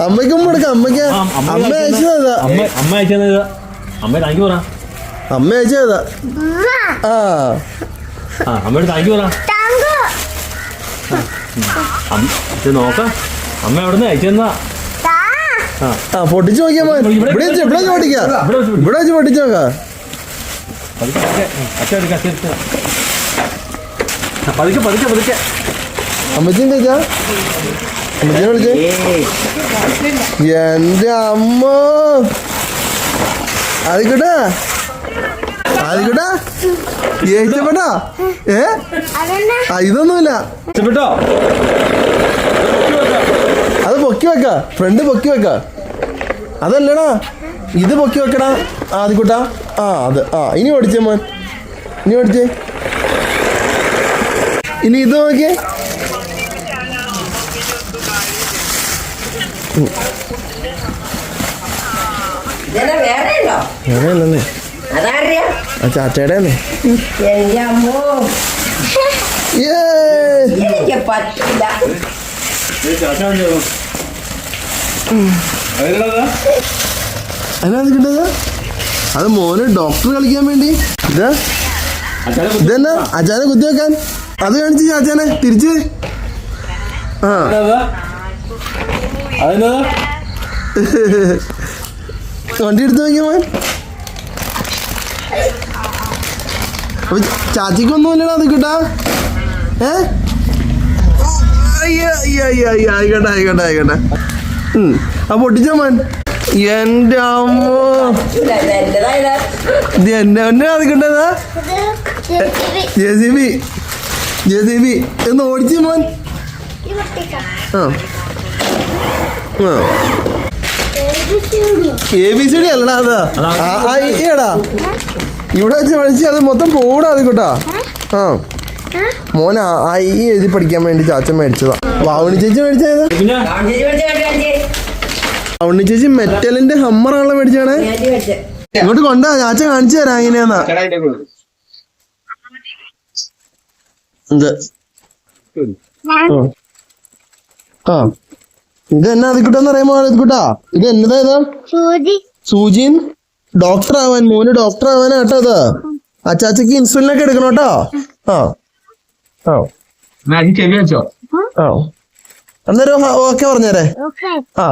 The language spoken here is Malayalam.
അമ്മയ്ക്ക് കൊടുക്കാം, അമ്മയ്ക്ക് അമ്മ അയച്ചതാ. അമ്മ താങ്ക് പറ. അമ്മ അയച്ചതാ ആ. അമ്മയോട് താങ്ക് പറ. അമ്മ നോക്ക. അമ്മ എവിടെ നിന്ന് അയച്ചെന്നാ ആ. പൊട്ടിച്ചു നോക്കിയാ ഇവിടെ- ഇവിടെ വെച്ച് പൊട്ടിക്കാം. ഇവിടെ വെച്ച് പൊട്ടിച്ച് നോക്കാം. പതുക്കെ പതുക്കെ. പതുക്കെ അമ്മച്ചിയും കഴിച്ചാ അമ്മച്ചിനെ വിളിച്ചേ? എന്റെ അമ്മ. അതിക്കട്ടെ അതിക്കട്ടെ ഏച്ചപ്പെട്ടാ ഏ? ഇതൊന്നുമില്ല. ഇഷ്ടപ്പെട്ടോ അത് പൊക്കി വെക്ക. ഫ്രണ്ട് പൊക്കി വെക്ക. അതല്ലടാ. ഇത് പൊക്കി വെക്കടാ ആദ്യക്കുട്ടാ ആ അത്. ആ ഇനി ഓടിച്ചേ മോൻ. ഇനി ഓടിച്ചേ ഇനി ഇത് നോക്കിയേ. വേറെ ആ അല്ലേ എനിക്ക് പറ്റില്ല അതിനാ കിട്ടത് അത് മോന് ഡോക്ടർ കളിക്കാൻ വേണ്ടി. ഇതാ? ഇതെന്നാ? അച്ഛനെ കുത്തി വെക്കാൻ. അത് കാണിച്ചു ചാച്ചാനെ തിരിച്ച്. ആ. വണ്ടി എടുത്ത് നോക്കിയ മോൻ. അപ്പൊ ചാച്ചിക്കൊന്നുമില്ലടാ അത് കിട്ടാ. ഏ? അയ്യോ അയ്യോ അയ്യോ ആയിക്കോട്ടെ ആയിക്കോട്ടെ ആയിക്കോട്ടെ. ആ പൊട്ടിച്ച മോൻ എന്റെ അമ്മോ. ഇത് എന്നെ എന്നെ അത് കിട്ടതാ ഇത് J C B J C B എന്ന് ഓടിച്ചു മോൻ. ആ. ആ. എ ബി സി ഡി അല്ലടാ അതാ. ആ, ആ, ഇവിടെ വെച്ച് പഠിച്ച് അത് മൊത്തം പോടാ അത് കേട്ടാ. ആ. മോൻ ഈ എഴുതി പഠിക്കാൻ വേണ്ടി ചാച്ചൻ മേടിച്ചതാ. വാവണി ചേച്ചി മേടിച്ചത് വാവണി ചേച്ചി മെറ്റലിന്റെ ഹമ്മറാണല്ലോ മേടിച്ചാണ് ഇങ്ങോട്ട് കൊണ്ടാ ചാച്ച കാണിച്ചു തരാം എങ്ങനെയാന്നാ. ഇത് ആ. ഇത് എന്നാ അതിക്കുട്ടെന്ന് കിട്ടാന്ന് അതിക്കുട്ടാ. ഇത് എന്നതാ ഇതാ? സൂചി. സൂചിൻ ഡോക്ടർ ആവാൻ മോന് ഡോക്ടർ ആവാനാ കേട്ടോ ഇത്. അച്ചാച്ചക്ക് ഇൻസുലിൻ ഒക്കെ എടുക്കണം കേട്ടോ. ആ. ആ. ചെവി വെച്ചോ. ആ. അന്നേരം ഓക്കെ പറഞ്ഞേരേ. ആ.